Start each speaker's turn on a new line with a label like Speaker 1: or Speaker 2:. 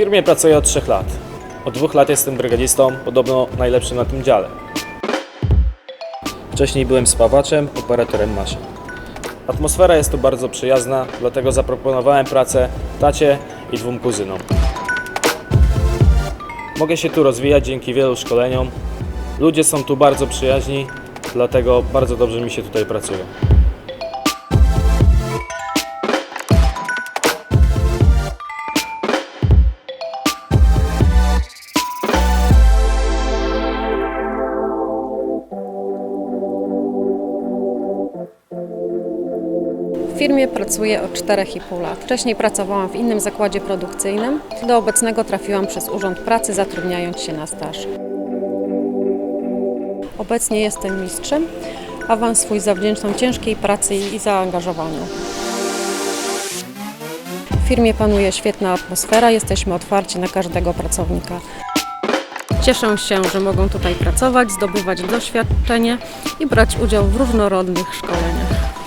Speaker 1: firmie pracuję od 3 lat. Od dwóch lat jestem brygadzistą, podobno najlepszym na tym dziale. Wcześniej byłem spawaczem, operatorem maszyn. Atmosfera jest tu bardzo przyjazna, dlatego zaproponowałem pracę tacie i dwóm kuzynom. Mogę się tu rozwijać dzięki wielu szkoleniom. Ludzie są tu bardzo przyjaźni, dlatego bardzo dobrze mi się tutaj pracuje.
Speaker 2: Firmie pracuję od 4,5 lat. Wcześniej pracowałam w innym zakładzie produkcyjnym. Do obecnego trafiłam przez Urząd Pracy, zatrudniając się na staż. Obecnie jestem mistrzem. Awans swój zawdzięczam ciężkiej pracy i zaangażowaniu. W firmie panuje świetna atmosfera, jesteśmy otwarci na każdego pracownika. Cieszę się, że mogą tutaj pracować, zdobywać doświadczenie i brać udział w różnorodnych szkoleniach.